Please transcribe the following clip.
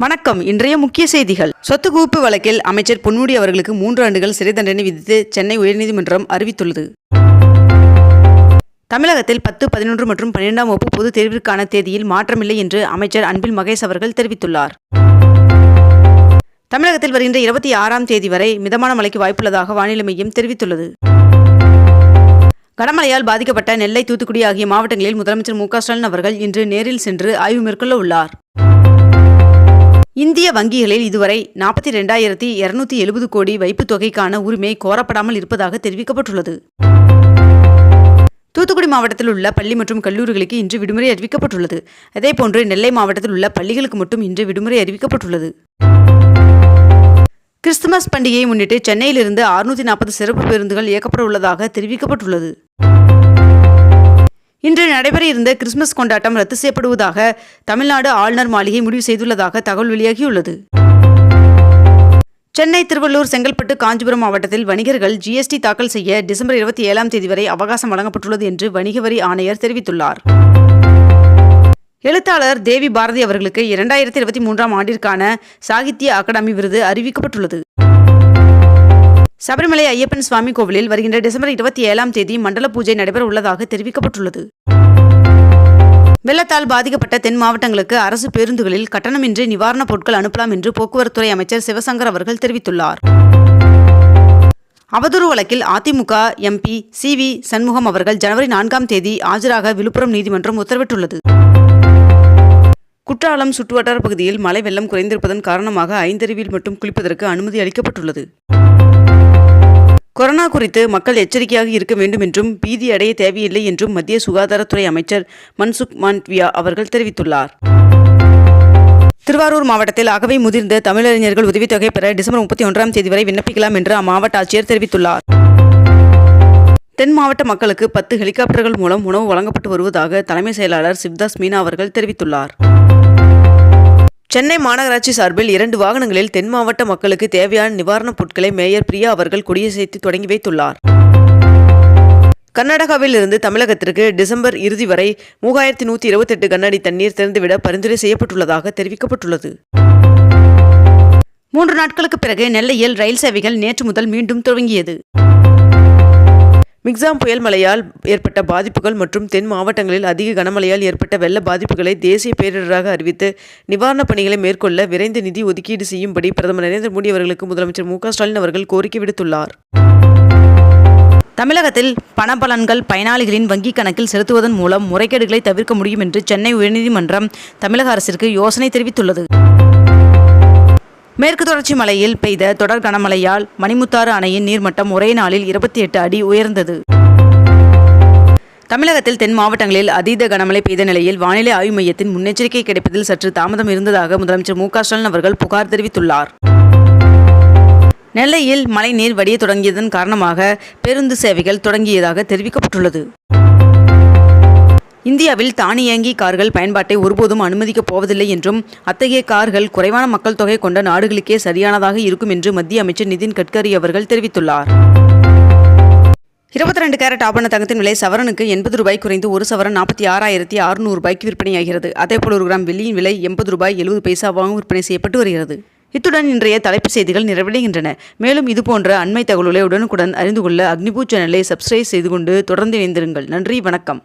வணக்கம். இன்றைய முக்கிய செய்திகள். சொத்து குவிப்பு வழக்கில் அமைச்சர் பொன்முடி அவர்களுக்கு மூன்று ஆண்டுகள் சிறை தண்டனை விதித்து சென்னை உயர்நீதிமன்றம் அறிவித்துள்ளது. தமிழகத்தில் பத்து பதினொன்று மற்றும் பன்னிரெண்டாம் வகுப்பு பொதுத் தேர்விற்கான தேதியில் மாற்றமில்லை என்று அமைச்சர் அன்பில் மகேஷ் அவர்கள் தெரிவித்துள்ளார். தமிழகத்தில் வருகின்ற இருபத்தி ஆறாம் தேதி வரை மிதமான மழைக்கு வாய்ப்புள்ளதாக வானிலை மையம் தெரிவித்துள்ளது. கனமழையால் பாதிக்கப்பட்ட நெல்லை தூத்துக்குடி ஆகிய மாவட்டங்களில் முதலமைச்சர் மு க ஸ்டாலின் அவர்கள் இன்று நேரில் சென்று ஆய்வு மேற்கொள்ள உள்ளார். இந்திய வங்கிகளில் இதுவரை நாற்பத்தி ரெண்டாயிரத்தி இருநூத்தி எழுபது கோடி வைப்புத் தொகைக்கான உரிமை கோரப்படாமல் இருப்பதாக தெரிவிக்கப்பட்டுள்ளது. தூத்துக்குடி மாவட்டத்தில் உள்ள பள்ளி மற்றும் கல்லூரிகளுக்கு இன்று விடுமுறை அறிவிக்கப்பட்டுள்ளது. அதேபோன்று நெல்லை மாவட்டத்தில் உள்ள பள்ளிகளுக்கு மட்டும் இன்று விடுமுறை அறிவிக்கப்பட்டுள்ளது. கிறிஸ்துமஸ் பண்டிகையை முன்னிட்டு சென்னையிலிருந்து அறுநூத்தி நாற்பது சிறப்பு பேருந்துகள் இயக்கப்பட உள்ளதாக தெரிவிக்கப்பட்டுள்ளது. நடைபெற இருந்த கிறிஸ்துமஸ் கொண்டாட்டம் ரத்து செய்யப்படுவதாக தமிழ்நாடு ஆளுநர் மாளிகை முடிவு செய்துள்ளதாக தகவல் வெளியாகியுள்ளது. சென்னை திருவள்ளூர் செங்கல்பட்டு காஞ்சிபுரம் மாவட்டத்தில் வணிகர்கள் ஜிஎஸ்டி தாக்கல் செய்ய டிசம்பர் இருபத்தி ஏழாம் தேதி வரை அவகாசம் வழங்கப்பட்டுள்ளது என்று வணிக வரி ஆணையர் தெரிவித்துள்ளார். எழுத்தாளர் தேவி பாரதி அவர்களுக்கு இரண்டாயிரத்தி இருபத்தி மூன்றாம் ஆண்டிற்கான சாகித்ய அகாடமி விருது அறிவிக்கப்பட்டுள்ளது. சபரிமலை ஐயப்பன் சுவாமி கோவிலில் வருகின்ற டிசம்பர் இருபத்தி ஏழாம் தேதி மண்டல பூஜை நடைபெற உள்ளதாக தெரிவிக்கப்பட்டுள்ளது. வெள்ளத்தால் பாதிக்கப்பட்ட தென் மாவட்டங்களுக்கு அரசு பேருந்துகளில் கட்டணமின்றி நிவாரணப் பொருட்கள் அனுப்பலாம் என்று போக்குவரத்துறை அமைச்சர் சிவசங்கர் அவர்கள் தெரிவித்துள்ளார். அவதூறு வழக்கில் AIADMK MP C V Shanmugam அவர்கள் ஜனவரி நான்காம் தேதி ஆஜராக விழுப்புரம் நீதிமன்றம் உத்தரவிட்டுள்ளது. குற்றாலம் சுற்றுவட்டார பகுதியில் மழை வெள்ளம் குறைந்திருப்பதன் காரணமாக ஐந்தருவியில் மட்டும் குளிப்பதற்கு அனுமதி அளிக்கப்பட்டுள்ளது. கொரோனா குறித்து மக்கள் எச்சரிக்கையாக இருக்க வேண்டும் என்றும் பீதி அடைய தேவையில்லை என்றும் மத்திய சுகாதாரத்துறை அமைச்சர் மன்சுக் மாண்ட்வியா அவர்கள் தெரிவித்துள்ளார். திருவாரூர் மாவட்டத்தில் அகவை முதிர்ந்த தமிழறிஞர்கள் உதவித்தொகை பெற டிசம்பர் முப்பத்தி ஒன்றாம் தேதி வரை விண்ணப்பிக்கலாம் என்று அம்மாவட்ட ஆட்சியர் தெரிவித்துள்ளார். தென் மாவட்ட மக்களுக்கு பத்து ஹெலிகாப்டர்கள் மூலம் உணவு வழங்கப்பட்டு வருவதாக தலைமை செயலாளர் சிவ்தாஸ் மீனா அவர்கள் தெரிவித்துள்ளார். சென்னை மாநகராட்சி சார்பில் இரண்டு வாகனங்களில் தென் மாவட்ட மக்களுக்கு தேவையான நிவாரணப் பொருட்களை மேயர் பிரியா அவர்கள் கொடியசைத்து தொடங்கி வைத்துள்ளார். கர்நாடகாவில் இருந்து தமிழகத்திற்கு டிசம்பர் இறுதி வரை மூவாயிரத்தி நூற்றி இருபத்தெட்டு கண்ணாடி தண்ணீர் திறந்துவிட பரிந்துரை செய்யப்பட்டுள்ளதாக தெரிவிக்கப்பட்டுள்ளது. மூன்று நாட்களுக்கு பிறகு நெல்லையில் ரயில் சேவைகள் நேற்று முதல் மீண்டும் துவங்கியது. மிக்சாம் புயல் மழையால் ஏற்பட்ட பாதிப்புகள் மற்றும் தென் மாவட்டங்களில் அதிக கனமழையால் ஏற்பட்ட வெள்ள பாதிப்புகளை தேசிய பேரிடராக அறிவித்து நிவாரணப் பணிகளை மேற்கொள்ள விரைந்து நிதி ஒதுக்கீடு செய்யும்படி பிரதமர் நரேந்திர மோடி அவர்களுக்கு முதலமைச்சர் மு ஸ்டாலின் அவர்கள் கோரிக்கை விடுத்துள்ளார். தமிழகத்தில் பணபலன்கள் பயனாளிகளின் வங்கிக் கணக்கில் செலுத்துவதன் மூலம் முறைகேடுகளை தவிர்க்க முடியும் என்று சென்னை உயர்நீதிமன்றம் தமிழக அரசிற்கு யோசனை தெரிவித்துள்ளது. மேற்கு தொடர்ச்சி மலையில் பெய்த தொடர் கனமழையால் மணிமுத்தாறு அணையின் நீர்மட்டம் ஒரே நாளில் இருபத்தி எட்டு அடி உயர்ந்தது. தமிழகத்தில் தென் மாவட்டங்களில் அதீத கனமழை பெய்த நிலையில் வானிலை ஆய்வு மையத்தின் முன்னெச்சரிக்கை கிடைப்பதில் சற்று தாமதம் இருந்ததாக முதலமைச்சர் மு க ஸ்டாலின் அவர்கள் புகார் தெரிவித்துள்ளார். நெல்லையில் மழைநீர் வடிய தொடங்கியதன் காரணமாக பேருந்து சேவைகள் தொடங்கியதாக தெரிவிக்கப்பட்டுள்ளது. இந்தியாவில் தானியங்கி கார்கள் பயன்பாட்டை ஒருபோதும் அனுமதிக்கப் போவதில்லை என்றும் அத்தகைய கார்கள் குறைவான மக்கள் தொகை கொண்ட நாடுகளுக்கே சரியானதாக இருக்கும் என்று மத்திய அமைச்சர் நிதின் கட்கரி அவர்கள் தெரிவித்துள்ளார். இருபத்தி ரெண்டு கேரட் ஆபண தங்கத்தின் விலை சவரனுக்கு எண்பது ரூபாய் குறைந்து ஒரு சவரன் நாற்பத்தி ஆறாயிரத்தி அறுநூறு ரூபாய்க்கு விற்பனையாகிறது. அதேபோல் ஒரு கிராம் வெள்ளியின் விலை எண்பது ரூபாய் எழுபது பைசாவாகவும் விற்பனை செய்யப்பட்டு வருகிறது. இத்துடன் இன்றைய தலைப்புச் செய்திகள் நிறைவடைகின்றன. மேலும் இதுபோன்ற அண்மை தகவல்களை உடனுக்குடன் அறிந்து கொள்ள அக்னிபூ சேனலை சப்ஸ்கிரைப் செய்து கொண்டு தொடர்ந்து இணைந்திருங்கள். நன்றி வணக்கம்.